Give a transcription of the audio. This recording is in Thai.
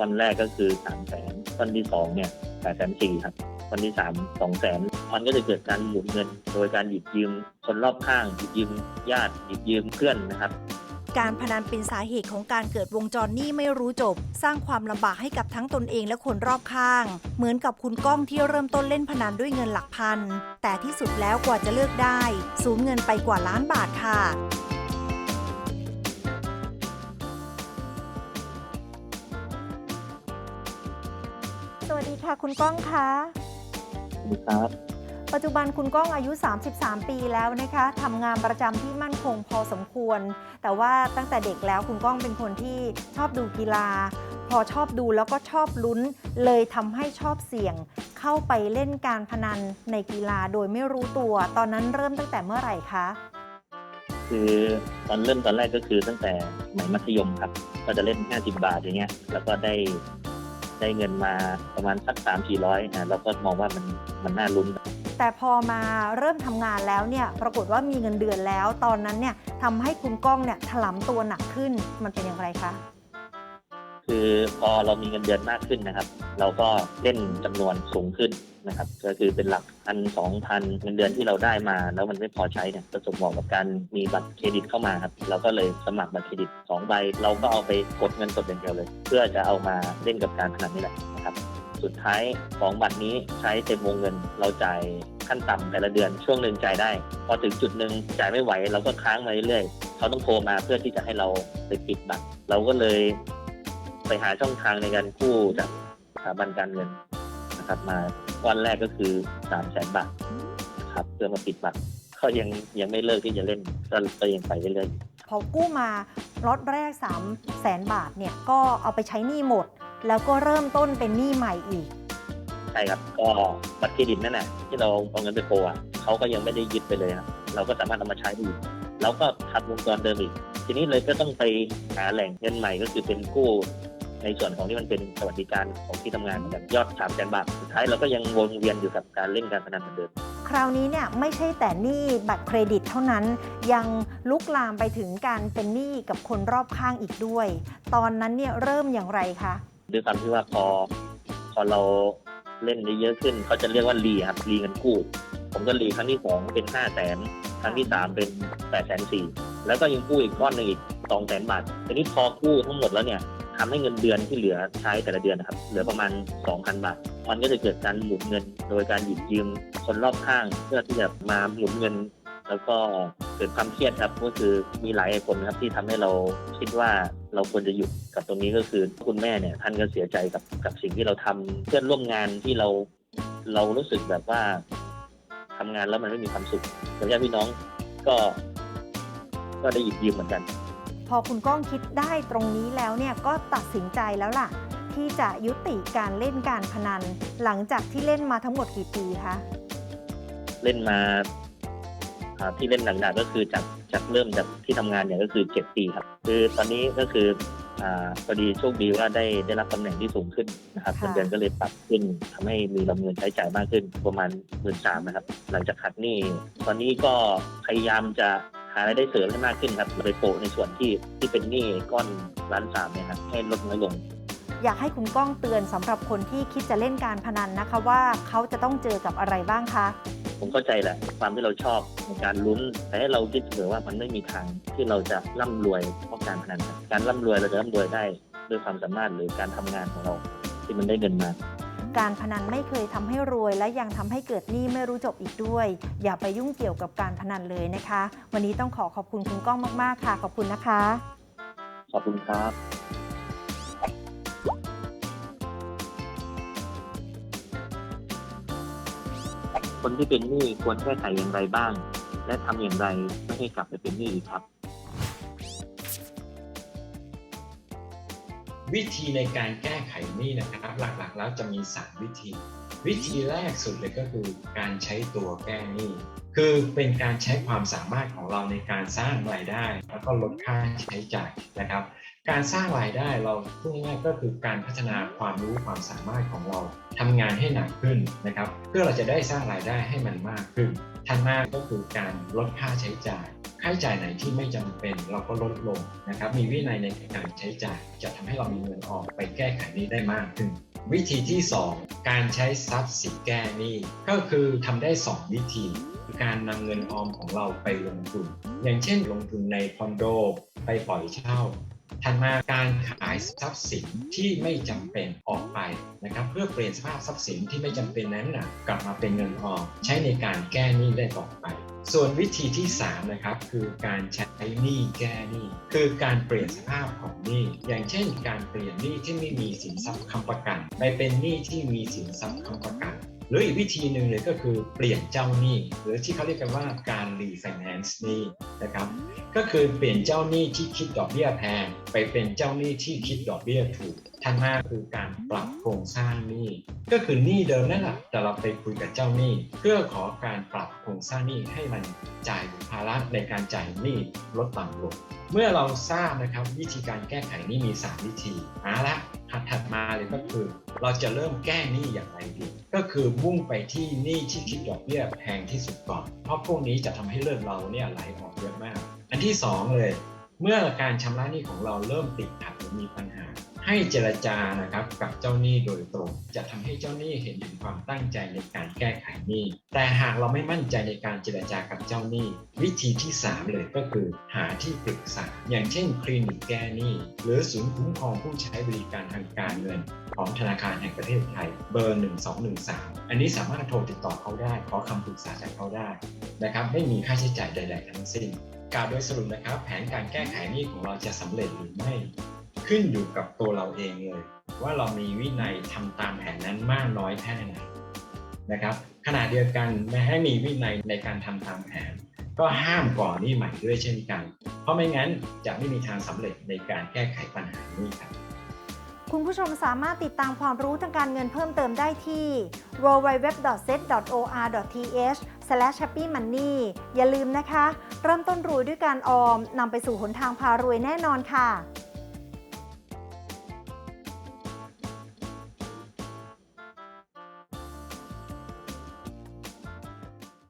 วันแรกก็คือสามแสนวันที่สองเนี่ยแปดแสนสี่ครับ วันที่สามสองแสนมันก็จะเกิดการหมุนเงิน โดยการหยิบยืมคนรอบข้างหยิบยืมญาติหยิบยืมเพื่อนนะครับการพนันเป็นสาเหตุของการเกิดวงจรหนี้ไม่รู้จบ สร้างความลำบากให้กับทั้งตนเองและคนรอบข้าง เหมือนกับคุณก้องที่เริ่มต้นเล่นพนันด้วยเงินหลักพัน แต่ที่สุดแล้วกว่าจะเลิกได้ สูญเงินไปกว่าล้านบาทค่ะ สวัสดีค่ะคุณก้องคะครับ ปัจจุบันคุณก้องอายุ 33 ปีแล้วนะคะทำงานประจำที่มั่นคงพอสมควร แต่ว่าตั้งแต่เด็กแล้วคุณก้องเป็นคนที่ชอบดูกีฬา พอชอบดูแล้วก็ชอบลุ้น เลยทำให้ชอบเสี่ยง เข้าไปเล่นการพนันในกีฬาโดยไม่รู้ตัว ตอนนั้นเริ่มตั้งแต่เมื่อไหร่คะ คือตอนเริ่มตอนแรกก็คือตั้งแต่สมัยมัธยมครับ ก็จะเล่น 50 บาทอย่างเงี้ย แล้วก็ได้ ได้เงินมาประมาณสักสามสี่ร้อยนะเราก็มองว่ามันมันน่าลุ้น แต่พอมาเริ่มทำงานแล้วเนี่ยปรากฏว่ามีเงินเดือนแล้ว ตอนนั้นเนี่ยทำให้คุณก้องเนี่ยถลำตัวหนักขึ้นมันเป็นอย่างไรคะ คือพอเรามีเงินเดือนมากขึ้นนะครับ เราก็เล่นจำนวนสูงขึ้นนะครับก็คือเป็นหลักพันสองพันเงินเดือนที่เราได้มา แล้วมันไม่พอใช้เนี่ยก็สมเหมาะกับการมีบัตรเครดิตเข้ามาครับเราก็เลยสมัครบัตรเครดิตสองใบ เราก็เอาไปกดเงินสดอย่างเดียวเลย เพื่อจะเอามาเล่นกับการพนันนี่แหละนะครับสุดท้ายสองบัตรนี้ใช้เต็มวงเงินเราจ่ายขั้นต่ำแต่ละเดือนช่วงหนึ่งจ่ายได้ พอถึงจุดหนึ่งจ่ายไม่ไหวเราก็ค้างมาเรื่อยๆเขาต้องโทรมาเพื่อที่จะให้เราไปปิดบัตร เราก็เลย ไปหาช่องทางในการกู้จากสถาบันการเงินนะครับ มาวันแรกก็คือสามแสนบาทนะครับเพื่อมาปิดบัตรเขายังยังไม่เลิกที่จะเล่นก็ก็ยังไปเรื่อยพอกู้มาล็อตแรก3 0 0แสนบาทเนี่ยก็เอาไปใช้หนี้หมด แล้วก็เริ่มต้นเป็นหนี้ใหม่อีก ๆใช่ครับ ก็บัตรเครดิตนั่นแหละที่เราเอาเงินไปโปรอะเขาก็ยังไม่ได้ยึดไปเลยครับเราก็สามารถเอามาใช้ได้อีกแล้วก็ทับวงจรเดิมอีก ทีนี้เลยก็ต้องไปหาแหล่งเงินใหม่ก็คือเป็นกู้ ในส่วนของที่มันเป็นสวัสดิการของที่ทำงานเหมือนกันยอดสามแสนบาทสุดท้ายเราก็ยังวนเวียนอยู่กับการเล่นการพนันเหมือนเดิมคราวนี้เนี่ยไม่ใช่แต่หนี้บัตรเครดิตเท่านั้น ยังลุกลามไปถึงการเป็นหนี้กับคนรอบข้างอีกด้วย ตอนนั้นเนี่ยเริ่มอย่างไรคะด้วยความที่ว่าพอพอเราเล่นได้เยอะขึ้นเขาจะเรียกว่ารีครับรีเงินกู้ผมก็รีครั้งที่สองเป็นห้าแสนครั้งที่สามเป็นแปดแสนสี่แล้วก็ยังกู้อีกก้อนหนึ่งอีกสองแสนบาททีนี้พอกู้ทั้งหมดแล้วเนี่ย ทำให้เงินเดือนที่เหลือใช้แต่ละเดือนนะครับเหลือประมาณสองพันบาท มันก็จะเกิดการหมุนเงิน โดยการหยิบยืมคนรอบข้าง เพื่อที่จะมาหมุนเงิน แล้วก็เกิดความเครียดครับก็คือมีหลายเหตุผลครับที่ทำให้เราคิดว่าเราควรจะหยุดกับตรงนี้ก็คือคุณแม่เนี่ยท่านก็เสียใจกับกับสิ่งที่เราทำเพื่อนร่วมงานที่เราเรารู้สึกแบบว่าทำงานแล้วมันไม่มีความสุขแล้วญาติพี่น้องก็ก็ได้หยิบยืมเหมือนกัน พอคุณก้องคิดได้ตรงนี้แล้วเนี่ยก็ตัดสินใจแล้วล่ะ ที่จะยุติการเล่นการพนัน หลังจากที่เล่นมาทั้งหมดกี่ปีคะ เล่นมาอ่าที่เล่นหนักๆก็คือจากจากเริ่มจากที่ทำงานเนี่ยก็คือเจ็ดปีครับ คือตอนนี้ก็คืออ่าพอดีโชคดีว่าได้ได้รับตำแหน่งที่สูงขึ้นนะครับค่ะเงินเดือนก็เลยปรับขึ้นทำให้มีลำเงินใช้จ่ายมากขึ้นประมาณหมื่นสามนะครับ หลังจากหักหนี้ตอนนี้ก็พยายามจะ หารายได้เสริมให้มากขึ้นครับไปโปะในส่วนที่ที่เป็นหนี้ก้อนล้านสามเนี่ยครับให้ลดน้อยลงอยากให้คุณก้องเตือนสำหรับคนที่คิดจะเล่นการพนันนะคะว่าเขาจะต้องเจอกับอะไรบ้างคะผมเข้าใจแหละความที่เราชอบในการลุ้น แต่ให้เราคิดเสมอว่ามันไม่มีทางที่เราจะร่ำรวยเพราะการพนันนะการร่ำรวยเราจะร่ำรวยได้ด้วยความสามารถหรือการทำงานของเราที่มันได้เงินมา การพนันไม่เคยทำให้รวย และยังทำให้เกิดหนี้ไม่รู้จบอีกด้วย อย่าไปยุ่งเกี่ยวกับการพนันเลยนะคะ วันนี้ต้องขอขอบคุณคุณก้องมาก ๆ ค่ะ ขอบคุณนะคะ ขอบคุณครับคนที่เป็นหนี้ควรแก้ไขอย่างไรบ้าง และทำอย่างไรไม่ให้กลับไปเป็นหนี้อีกครับ วิธีในการแก้ไขหนี้นะครับ หลักๆ แล้วจะมี 3 วิธี วิธีแรกสุดเลยก็คือการใช้ตัวแก้หนี้คือเป็นการใช้ความสามารถของเราในการสร้างรายได้ แล้วก็ลดค่าใช้จ่ายนะครับ การสร้างรายได้เราพูดง่ายๆก็คือการพัฒนาความรู้ความสามารถของเราทำงานให้หนักขึ้นนะครับ เพื่อเราจะได้สร้างรายได้ให้มันมากขึ้นถัดมาก็คือการลดค่าใช้จ่ายค่าใช้จ่ายไหนที่ไม่จำเป็นเราก็ลดลงนะครับ มีวินัยในการใช้จ่ายจะทำให้เรามีเงินออกไปแก้ไขนี้ได้มากขึ้น วิธีที่ 2 การใช้ทรัพย์สินแก้หนี้ก็คือทำได้ 2 วิธีการนำเงินออมของเราไปลงทุน อย่างเช่นลงทุนในคอนโด ไปปล่อยเช่า ถัดมาการขายทรัพย์สินที่ไม่จำเป็นออกไปนะครับเพื่อเปลี่ยนสภาพทรัพย์สินที่ไม่จำเป็นนั้นนะกลับมาเป็นเงินออมใช้ในการแก้หนี้ได้ต่อไปส่วนวิธีที่3นะครับคือการใช้หนี้แก้หนี้คือการเปลี่ยนสภาพของหนี้อย่างเช่น การเปลี่ยนหนี้ที่ไม่มีสินทรัพย์ค้ำประกัน ไปเป็นหนี้ที่มีสินทรัพย์ค้ำประกัน หรืออีกวิธีหนึ่งเลยก็คือเปลี่ยนเจ้าหนี้ หรือที่เขาเรียกกันว่าการรีไฟแนนซ์หนี้นะครับก็คือเปลี่ยนเจ้าหนี้ที่คิดดอกเบี้ยแพงไปเป็นเจ้าหนี้ที่คิดดอกเบี้ยถูกถัดมาคือการปรับโครงสร้างหนี้ ก็คือหนี้เดิมนั่นแหละแต่เราไปคุยกับเจ้าหนี้ เพื่อขอการปรับโครงสร้างหนี้ให้มันจ่ายภาระในการจ่ายหนี้ลดต่ำลงเมื่อเราทราบนะครับวิธีการแก้ไขหนี้มี 3 วิธีเอาละ ถัดถัดมาเลยก็คือ เราจะเริ่มแก้หนี้อย่างไรดี ก็คือมุ่งไปที่หนี้ที่คิดดอกเบี้ยแพงที่สุดก่อน เพราะพวกนี้จะทำให้เลือดเราเนี่ยไหลออกเยอะมาก อันที่ 2 เลย เมื่อการชำระหนี้ของเราเริ่มติดขัดหรือมีปัญหา ให้เจรจานะครับกับเจ้าหนี้โดยตรง จะทำให้เจ้าหนี้เห็นถึงความตั้งใจในการแก้ไขหนี้ แต่หากเราไม่มั่นใจในการเจรจากับเจ้าหนี้ วิธีที่ 3 เลยก็คือ หาที่ปรึกษา อย่างเช่น คลินิกแก้หนี้ หรือศูนย์คุ้มครองผู้ใช้บริการทางการเงิน ของธนาคารแห่งประเทศไทย เบอร์ 1213 อันนี้สามารถโทรติดต่อเขาได้ขอคำปรึกษาจากเขาได้นะครับไม่มีค่าใช้จ่ายใด ๆ ทั้งสิ้นกล่าวโดยสรุปนะครับ แผนการแก้ไขหนี้ของเราจะสำเร็จหรือไม่ ขึ้นอยู่กับตัวเราเองเลย ว่าเรามีวินัยทำตามแผนนั้นมากน้อยแค่ไหนนะครับขณะเดียวกันไม่ให้มีวินัยในการทำตามแผน ก็ห้ามก่อหนี้ใหม่ด้วยเช่นกัน เพราะไม่งั้นจะไม่มีทางสำเร็จในการแก้ไขปัญหานี้ครับคุณผู้ชมสามารถติดตามความรู้ทางการเงินเพิ่มเติมได้ที่ www.set.or.th/happymoney อย่าลืมนะคะ เริ่มต้นรวยด้วยการออมนำไปสู่หนทางพารวยแน่นอนค่ะ